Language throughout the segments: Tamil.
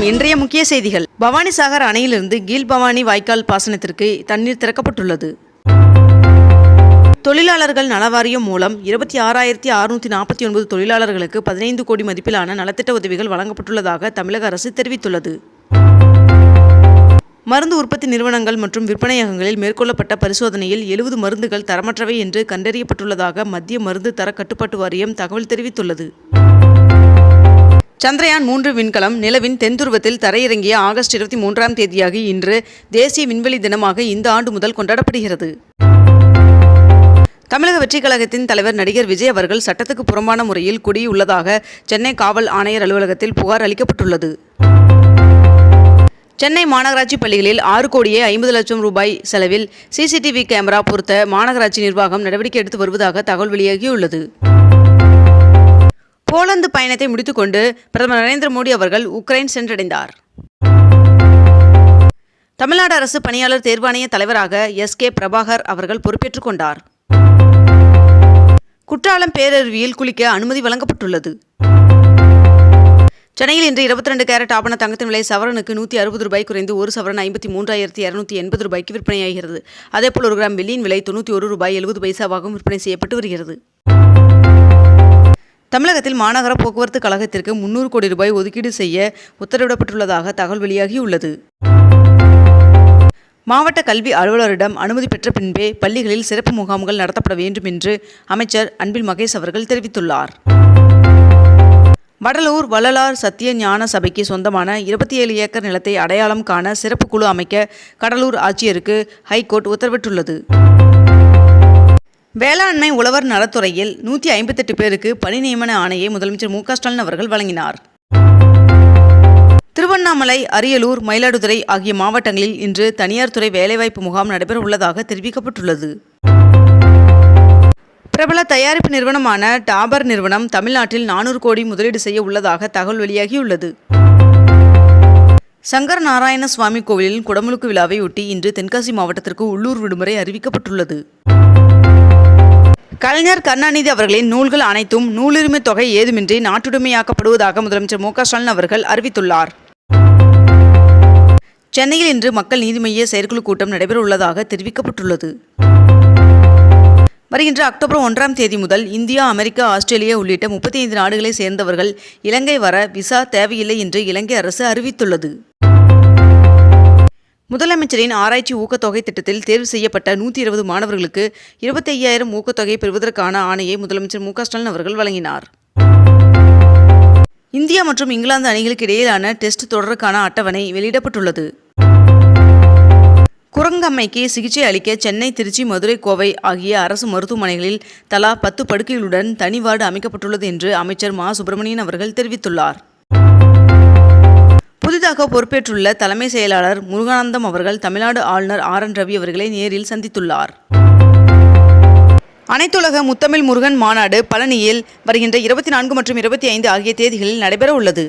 வணக்கம் இன்றைய முக்கிய செய்திகள். பவானி சாகர் அணையிலிருந்து கீழ் பவானி வாய்க்கால் பாசனத்திற்கு தண்ணீர் திறக்கப்பட்டுள்ளது. தொழிலாளர்கள் நலவாரியம் மூலம் இருபத்தி ஆறாயிரத்தி அறுநூற்றி நாற்பத்தி ஒன்பது தொழிலாளர்களுக்கு பதினைந்து கோடி மதிப்பிலான நலத்திட்ட உதவிகள் வழங்கப்பட்டுள்ளதாக தமிழக அரசு தெரிவித்துள்ளது. மருந்து உற்பத்தி நிறுவனங்கள் மற்றும் விற்பனையகங்களில் மேற்கொள்ளப்பட்ட பரிசோதனையில் எழுபது மருந்துகள் தரமற்றவை என்று கண்டறியப்பட்டுள்ளதாக மத்திய மருந்து தர கட்டுப்பாட்டு வாரியம் தகவல் தெரிவித்துள்ளது. சந்திரயான் மூன்று விண்கலம் நிலவின் தென்துருவத்தில் தரையிறங்கிய ஆகஸ்ட் இருபத்தி மூன்றாம் தேதியாகி இன்று தேசிய விண்வெளி தினமாக இந்த ஆண்டு முதல் கொண்டாடப்படுகிறது. தமிழக வெற்றிக் கழகத்தின் தலைவர் நடிகர் விஜய் அவர்கள் சட்டத்துக்கு புறம்பான முறையில் குடியுள்ளதாக சென்னை காவல் ஆணையர் அலுவலகத்தில் புகார் அளிக்கப்பட்டுள்ளது. சென்னை மாநகராட்சி பள்ளிகளில் ஆறு கோடியே ஐம்பது லட்சம் ரூபாய் செலவில் சிசிடிவி கேமரா பொருத்த மாநகராட்சி நிர்வாகம் நடவடிக்கை எடுத்து வருவதாக தகவல் வெளியாகியுள்ளது. போலந்து பயணத்தை முடித்துக்கொண்டு பிரதமர் நரேந்திர மோடி அவர்கள் உக்ரைன் சென்றடைந்தார். தமிழ்நாடு அரசு பணியாளர் தேர்வாணைய தலைவராக எஸ் கே பிரபாகர் அவர்கள் பொறுப்பேற்றுக் கொண்டார். குற்றாலம் பேரருவியில் குளிக்க அனுமதி வழங்கப்பட்டுள்ளது. சென்னையில் இன்று இருபத்தி ரெண்டு கேரட் ஆபண தங்கத்தின் விலை சவரனுக்கு நூற்றி அறுபது ரூபாய் குறைந்து ஒரு சவரன் ஐம்பத்தி மூன்றாயிரத்தி இரநூத்தி எண்பது ரூபாய்க்கு விற்பனையாகிறது. அதேபோல் ஒரு கிராம் வெள்ளியின் விலை தொண்ணூற்றி ஒரு ரூபாய் எழுபது பைசாவாகவும் விற்பனை செய்யப்பட்டு வருகிறது. தமிழகத்தில் மாநகர போக்குவரத்து கழகத்திற்கு முன்னூறு கோடி ரூபாய் ஒதுக்கீடு செய்ய உத்தரவிடப்பட்டுள்ளதாக தகவல் வெளியாகியுள்ளது. மாவட்ட கல்வி அலுவலரிடம் அனுமதி பெற்ற பின்பே பள்ளிகளில் சிறப்பு முகாம்கள் நடத்தப்பட வேண்டும் என்று அமைச்சர் அன்பில் மகேஷ் அவர்கள் தெரிவித்துள்ளார். வடலூர் வள்ளலார் சத்திய ஞான சபைக்கு சொந்தமான இருபத்தி ஏழு ஏக்கர் நிலத்தை அடையாளம் காண சிறப்பு குழு அமைக்க கடலூர் ஆட்சியருக்கு ஹைகோர்ட் உத்தரவிட்டுள்ளது. வேளாண்மை உழவர் நலத்துறையில் நூற்றி ஐம்பத்தெட்டு பேருக்கு பணி நியமன ஆணையை முதலமைச்சர் மு க ஸ்டாலின் அவர்கள் வழங்கினார். திருவண்ணாமலை அரியலூர் மயிலாடுதுறை ஆகிய மாவட்டங்களில் இன்று தனியார் துறை வேலைவாய்ப்பு முகாம் நடைபெற உள்ளதாக தெரிவிக்கப்பட்டுள்ளது. பிரபல தயாரிப்பு நிறுவனமான டாபர் நிறுவனம் தமிழ்நாட்டில் நானூறு கோடி முதலீடு செய்ய உள்ளதாக தகவல் வெளியாகியுள்ளது. சங்கர நாராயண சுவாமி கோவிலின் குடமுழுக்கு விழாவை ஒட்டி இன்று தென்காசி மாவட்டத்திற்கு உள்ளூர் விடுமுறை அறிவிக்கப்பட்டுள்ளது. கலைஞர் கருணாநிதி அவர்களின் நூல்கள் அனைத்தும் நூலுரிமை தொகை ஏதுமின்றி நாட்டுடைமையாக்கப்படுவதாக முதலமைச்சர் மு ஸ்டாலின் அவர்கள் அறிவித்துள்ளார். சென்னையில் இன்று மக்கள் நீதிமய்ய செயற்குழு கூட்டம் நடைபெற உள்ளதாக தெரிவிக்கப்பட்டுள்ளது. வருகின்ற அக்டோபர் ஒன்றாம் தேதி முதல் இந்தியா அமெரிக்கா ஆஸ்திரேலியா உள்ளிட்ட முப்பத்தி ஐந்து நாடுகளை சேர்ந்தவர்கள் இலங்கை வர விசா தேவையில்லை என்று இலங்கை அரசு அறிவித்துள்ளது. முதலமைச்சரின் ஆராய்ச்சி ஊக்கத்தொகை திட்டத்தில் தேர்வு செய்யப்பட்ட நூற்றி இருபது மாணவர்களுக்கு இருபத்தி ஐயாயிரம் ஊக்கத்தொகை பெறுவதற்கான ஆணையை முதலமைச்சர் மு ஸ்டாலின் அவர்கள் வழங்கினார். இந்தியா மற்றும் இங்கிலாந்து அணிகளுக்கு இடையிலான டெஸ்ட் தொடருக்கான அட்டவணை வெளியிடப்பட்டுள்ளது. குரங்கம்மைக்கு சிகிச்சை அளிக்க சென்னை திருச்சி மதுரை கோவை ஆகிய அரசு மருத்துவமனைகளில் தலா பத்து படுக்கைகளுடன் தனி வார்டு அமைக்கப்பட்டுள்ளது என்று அமைச்சர் மா. சுப்பிரமணியன் அவர்கள் தெரிவித்துள்ளார். புதிதாக பொறுப்பேற்றுள்ள தலைமை செயலாளர் முருகானந்தம் அவர்கள் தமிழ்நாடு ஆளுநர் ஆர் என் ரவி அவர்களை நேரில் சந்தித்துள்ளார். அனைத்துலக முத்தமிழ் முருகன் மாநாடு பழனியில் வருகின்ற இருபத்தி நான்கு மற்றும் இருபத்தி ஐந்து ஆகிய தேதிகளில் நடைபெற உள்ளது.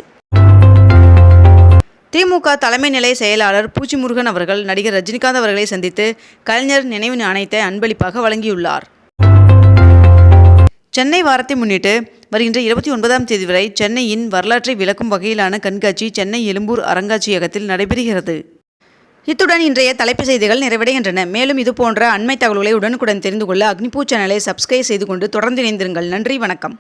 திமுக தலைமை நிலைய செயலாளர் பூச்சி முருகன் அவர்கள் நடிகர் ரஜினிகாந்த் அவர்களை சந்தித்து கலைஞர் நினைவு நாணயத்தை அன்பளிப்பாக வழங்கியுள்ளார். சென்னை வாரத்தை முன்னிட்டு வருகின்ற இருபத்தி ஒன்பதாம் தேதி வரை சென்னையின் வரலாற்றை விளக்கும் வகையிலான கண்காட்சி சென்னை எழும்பூர் அருங்காட்சியகத்தில் நடைபெறுகிறது. இத்துடன் இன்றைய தலைப்பு செய்திகள் நிறைவடைகின்றன. மேலும் இது போன்ற அண்மை தகவல்களை உடனுக்குடன் தெரிந்து கொள்ள அக்னிபூ சேனலை சப்ஸ்கிரைப் செய்து கொண்டு தொடர்ந்து இணைந்திருங்கள். நன்றி வணக்கம்.